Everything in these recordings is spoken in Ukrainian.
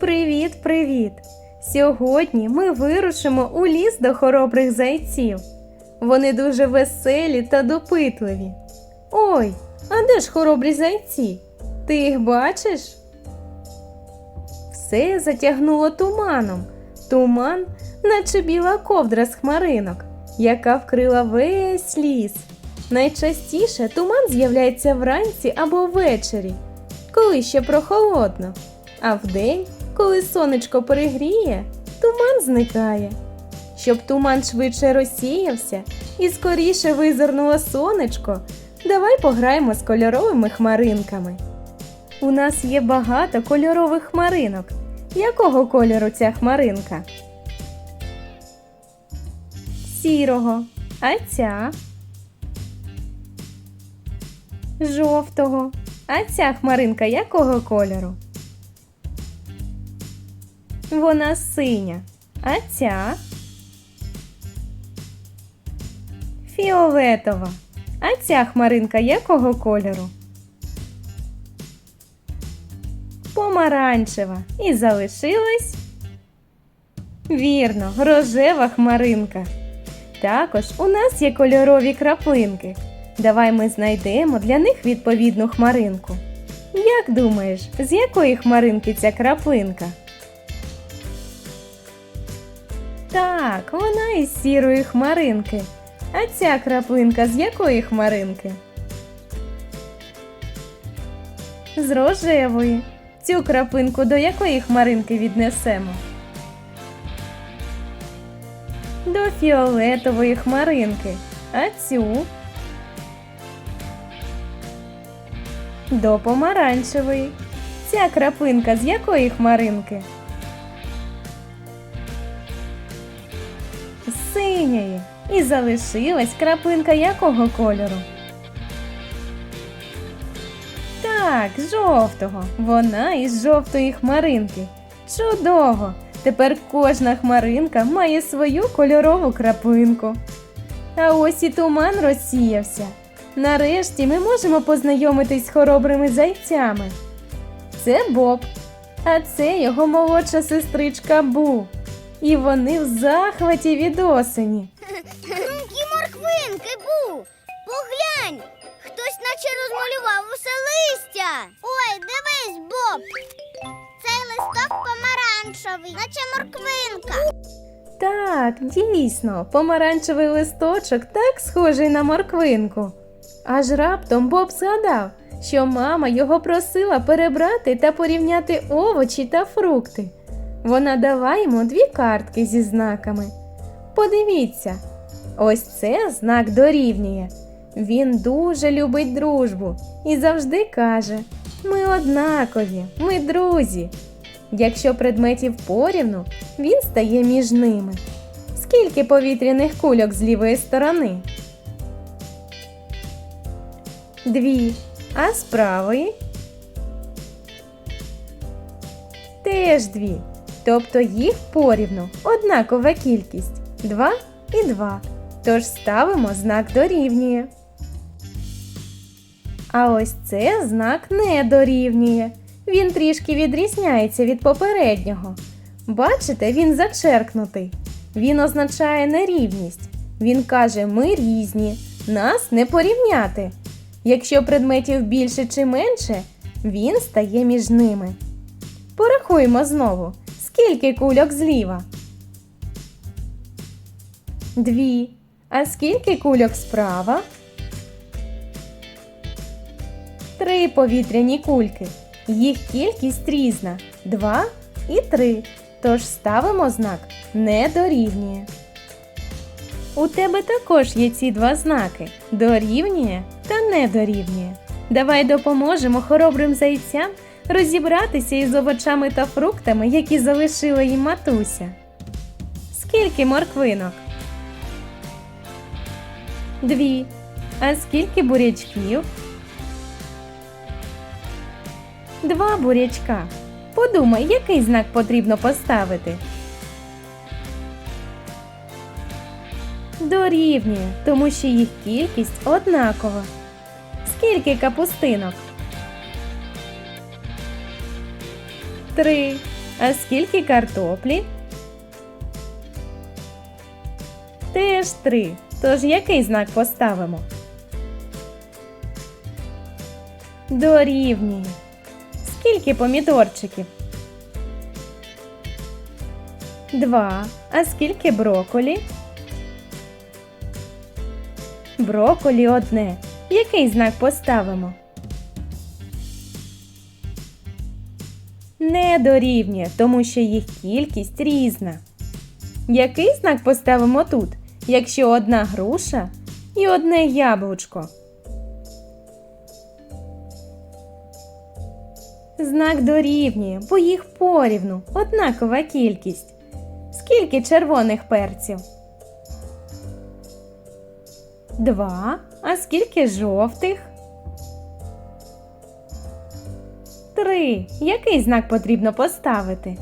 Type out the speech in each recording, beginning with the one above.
Привіт, привіт! Сьогодні ми вирушимо у ліс до хоробрих зайців. Вони дуже веселі та допитливі. Ой, а де ж хоробрі зайці? Ти їх бачиш? Все затягнуло туманом. Туман, наче біла ковдра з хмаринок, яка вкрила весь ліс. Найчастіше туман з'являється вранці або ввечері, коли ще прохолодно. А вдень, коли сонечко перегріє, туман зникає. Щоб туман швидше розсіявся і скоріше визирнуло сонечко, давай пограємо з кольоровими хмаринками. У нас є багато кольорових хмаринок. Якого кольору ця хмаринка? Сірого. А ця? Жовтого. А ця хмаринка якого кольору? Вона синя. А ця? Фіолетова. А ця хмаринка якого кольору? Помаранчева. І залишилась. Вірно, рожева хмаринка. Також у нас є кольорові краплинки. Давай ми знайдемо для них відповідну хмаринку. Як думаєш, з якої хмаринки ця краплинка? Так, вона із сірої хмаринки. А ця краплинка з якої хмаринки? З рожевої. Цю краплинку до якої хмаринки віднесемо? До фіолетової хмаринки. А цю до помаранчевої. Ця краплинка з якої хмаринки? Синьої. І залишилась краплинка якого кольору? Так, жовтого. Вона із жовтої хмаринки. Чудово! Тепер кожна хмаринка має свою кольорову краплинку. А ось і туман розсіявся. Нарешті ми можемо познайомитись з хоробрими зайцями. Це Боб, а це його молодша сестричка Бу. І вони в захваті від осені. Які морквинки, Бу! Поглянь! Хтось наче розмалював усе листя. Ой, дивись, Боб. Цей листок помаранчевий, наче морквинка. Так, дійсно, помаранчевий листочок так схожий на морквинку. Аж раптом Боб згадав, що мама його просила перебрати та порівняти овочі та фрукти. Вона дала йому дві картки зі знаками. Подивіться, ось це знак дорівнює. Він дуже любить дружбу і завжди каже: Ми однакові, ми друзі. Якщо предметів порівну, він стає між ними. Скільки повітряних кульок з лівої сторони? Дві. А з правої? Теж дві. Тобто їх порівну однакова кількість. Два і два. Тож ставимо знак дорівнює. А ось це знак не дорівнює. Він трішки відрізняється від попереднього. Бачите, він зачеркнутий. Він означає нерівність. Він каже, ми різні, нас не порівняти. Якщо предметів більше чи менше, він стає між ними. Порахуємо знову, скільки кульок зліва. Дві. А скільки кульок справа? Три повітряні кульки. Їх кількість різна два і три. Тож ставимо знак не дорівнює. У тебе також є ці два знаки дорівнює та не дорівнює. Давай допоможемо хоробрим зайцям розібратися із овочами та фруктами, які залишила їм матуся. Скільки морквинок? Дві. А скільки бурячків? Два бурячка. Подумай, який знак потрібно поставити. Дорівнює, тому що їх кількість однакова. Скільки капустинок? Три. А скільки картоплі? Теж три. Тож який знак поставимо? Дорівнює. Скільки помідорчиків? Два. А скільки броколі? Броколі одне. Який знак поставимо? Не дорівнює, тому що їх кількість різна. Який знак поставимо тут, якщо одна груша і одне яблучко? Знак дорівнює, бо їх порівну, однакова кількість. Скільки червоних перців? Два. А скільки жовтих? Три. Який знак потрібно поставити?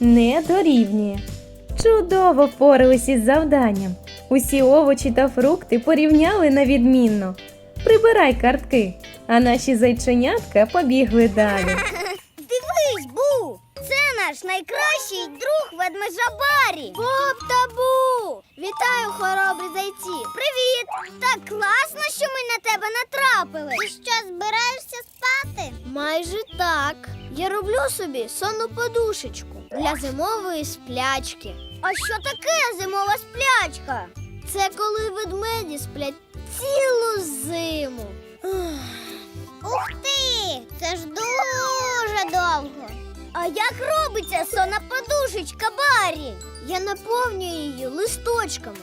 Не дорівнює. Чудово впорались із завданням. Усі овочі та фрукти порівняли на відмінно. Прибирай картки, а наші зайченятка побігли далі. Дивись, Бу! Це наш найкращий друг ведмежа Барі. Боб та Бу! Вітаю, хоробрі зайці! Привіт! Так класно, що ми на тебе натрапили. Ти що, збираєшся спати? Майже так. Я роблю собі сонну подушечку для зимової сплячки. А що таке зимова сплячка? Це коли ведмеді сплять цілу зиму. Ух ти! Це ж дуже довго. А як робиться сонна подушечка Барі? Я наповнюю її листочками.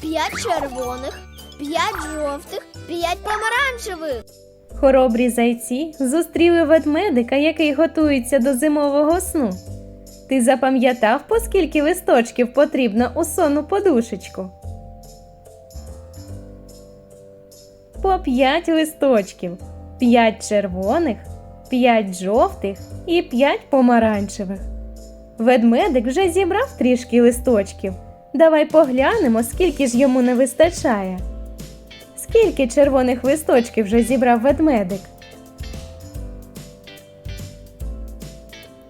П'ять червоних, п'ять жовтих, п'ять помаранчевих. Хоробрі зайці зустріли ведмедика, який готується до зимового сну. Ти запам'ятав, по скільки листочків потрібно у сонну подушечку? По п'ять листочків, п'ять червоних, п'ять жовтих і п'ять помаранчевих. Ведмедик вже зібрав трішки листочків. Давай поглянемо, скільки ж йому не вистачає. Скільки червоних листочків вже зібрав ведмедик?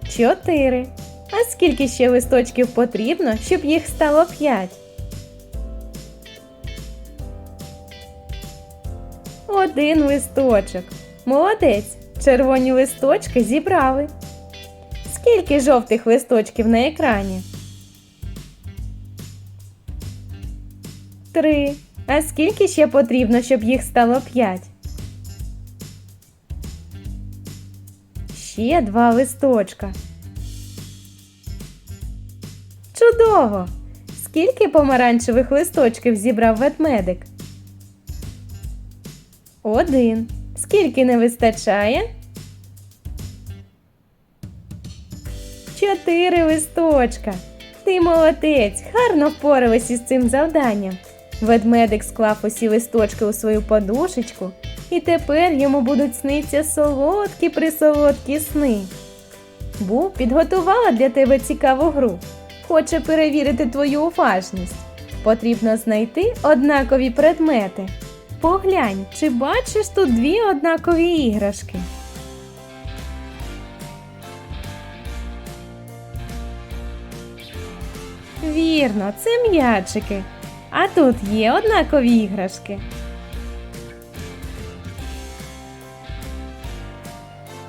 Чотири. А скільки ще листочків потрібно, щоб їх стало п'ять? Один листочок. Молодець. Червоні листочки зібрали. Скільки жовтих листочків на екрані? Три. А скільки ще потрібно, щоб їх стало п'ять? Ще два листочка. Чудово! Скільки помаранчевих листочків зібрав ведмедик? Один. Скільки не вистачає? Чотири листочка. Ти молодець, гарно впоралась із цим завданням. Ведмедик склав усі листочки у свою подушечку, і тепер йому будуть сниться солодкі присолодкі сни. Бу підготувала для тебе цікаву гру. Хоче перевірити твою уважність. Потрібно знайти однакові предмети. Поглянь, чи бачиш тут дві однакові іграшки. Вірно, це м'ячики. А тут є однакові іграшки.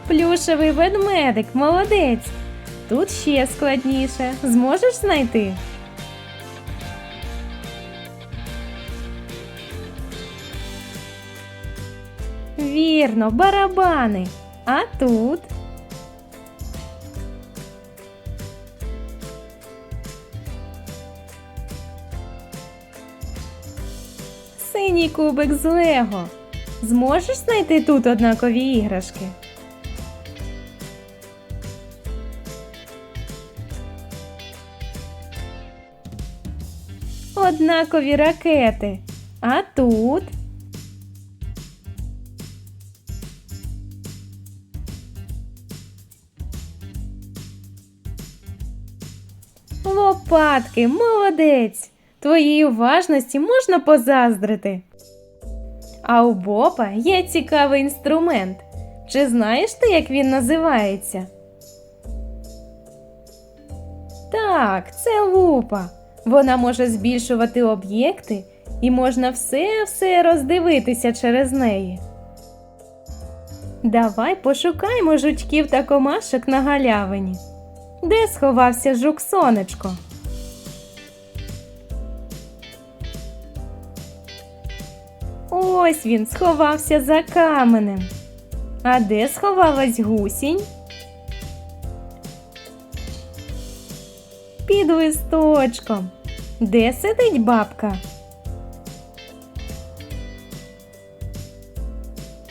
Плюшевий ведмедик, молодець. Тут ще складніше. Зможеш знайти? Вірно, барабани. А тут синій кубик з Лего. Зможеш знайти тут однакові іграшки? Однакові ракети. А тут лопатки, молодець! Твоїй уважності можна позаздрити. А у Бопа є цікавий інструмент. Чи знаєш ти, як він називається? Так, це лупа. Вона може збільшувати об'єкти і можна все-все роздивитися через неї. Давай пошукаймо жучків та комашок на галявині. Де сховався жук сонечко? Ось він сховався за каменем. А де сховалась гусінь? Під листочком. Де сидить бабка?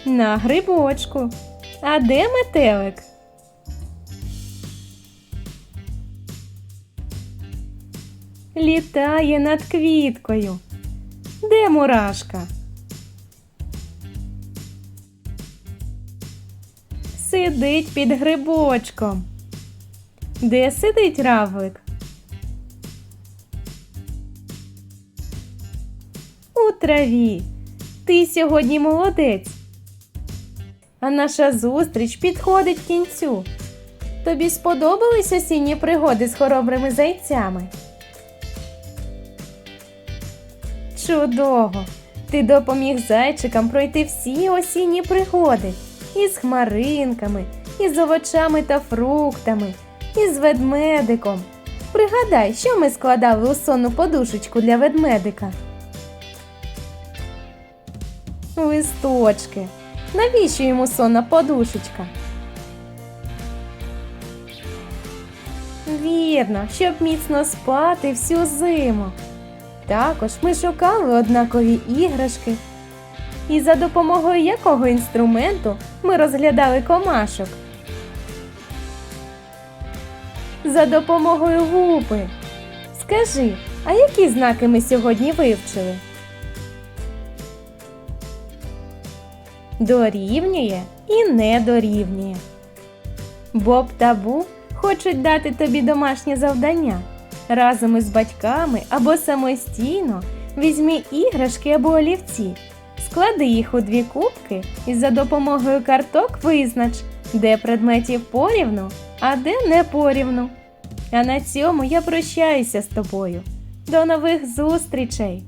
На грибочку. А де метелик? Літає над квіткою. Де мурашка? Сидить під грибочком. Де сидить равлик? У траві. Ти сьогодні молодець. А наша зустріч підходить кінцю. Тобі сподобались осінні пригоди з хоробрими зайцями? Чудово! Ти допоміг зайчикам пройти всі осінні пригоди із хмаринками, із овочами та фруктами, із ведмедиком. Пригадай, що ми складали у сонну подушечку для ведмедика. Листочки. Навіщо йому сонна подушечка? Вірно, щоб міцно спати всю зиму. Також ми шукали однакові іграшки. І за допомогою якого інструменту ми розглядали комашок? За допомогою лупи. Скажи, а які знаки ми сьогодні вивчили? Дорівнює і не дорівнює. Боб та Бу хочуть дати тобі домашнє завдання. Разом із батьками або самостійно візьми іграшки або олівці, склади їх у дві кубки і за допомогою карток визнач, де предметів порівну, а де не порівну. А на цьому я прощаюся з тобою. До нових зустрічей.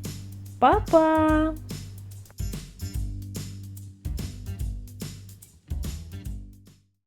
Па-па!